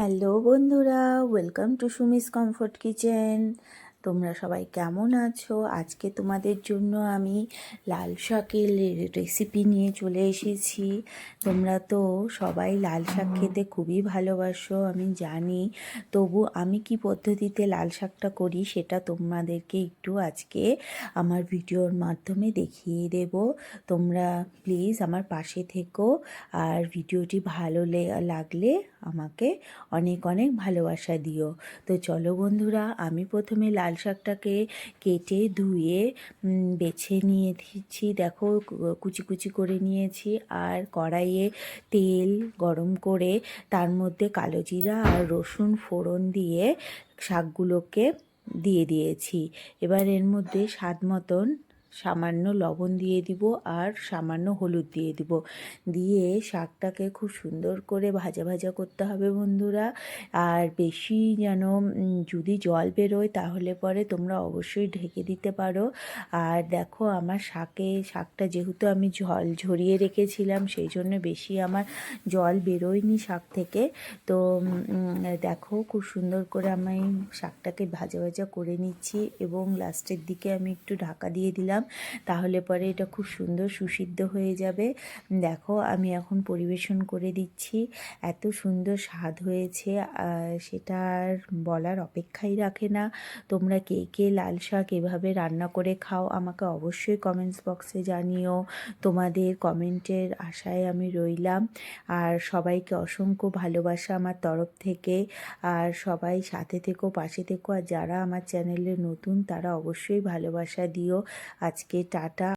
Hello বন্ধুরা welcome to Sumi's comfort kitchen. তোমরা সবাই কেমন আছো? আজকে তোমাদের জন্য আমি লাল শাকের রেসিপি নিয়ে চলে এসেছি। তোমরা তো সবাই লাল শাক খেতে খুবই ভালোবাসো, আমি জানি। তবু আমি কি পদ্ধতিতে লাল শাকটা করি সেটা তোমাদেরকে একটু আজকে আমার ভিডিওর মাধ্যমে দেখিয়ে দেব। তোমরা প্লিজ আমার পাশে থেকো আর ভিডিওটি ভালো লাগলে আমাকে অনেক অনেক ভালোবাসা দিও। তো চলো বন্ধুরা, আমি প্রথমে লাল শাকটাকে কেটে ধুয়ে বেছে নিয়ে দিচ্ছি দেখো কুচি কুচি করে নিয়েছি। আর কড়াইয়ে তেল গরম করে তার মধ্যে কালো জিরা আর রসুন ফোড়ন দিয়ে শাকগুলোকে দিয়ে দিয়েছি। এবার এর মধ্যে স্বাদ মতন সামান্য লবণ দিয়ে দিব আর সামান্য হলুদ দিয়ে দিব। দিয়ে শাকটাকে খুব সুন্দর করে ভাজা ভাজা করতে হবে বন্ধুরা। আর বেশি যেন যদি জল বেরোয় তাহলে পরে তোমরা অবশ্যই ঢেকে দিতে পারো। আর দেখো আমার শাকে, শাকটা যেহেতু আমি জল ঝরিয়ে রেখেছিলাম সেই জন্য বেশি আমার জল বেরোয়নি শাক থেকে। তো দেখো খুব সুন্দর করে আমি শাকটাকে ভাজা ভাজা করে নিচ্ছি এবং লাস্টের দিকে আমি একটু ঢাকা দিয়ে দিলাম। তাহলে পরে এটা খুব সুন্দর সুসিদ্ধ হয়ে যাবে। দেখো, আমি এখন পরিবেশন করে দিচ্ছি। এত সুন্দর স্বাদ হয়েছে সেটা আর বলার অপেক্ষাই রাখে না। তোমরা কে কে লাল শাক এভাবে রান্না করে খাও, আমাকে অবশ্যই কমেন্টস বক্সে জানিও। তোমাদের কমেন্টের আশায় আমি রইলাম। আর সবাইকে অসংখ্য ভালোবাসা আমার তরফ থেকে। আর সবাই সাথে থেকো, পাশে থেকো। আর যারা আমার চ্যানেলে নতুন, তারা অবশ্যই ভালোবাসা দিও। আজকে টাটা।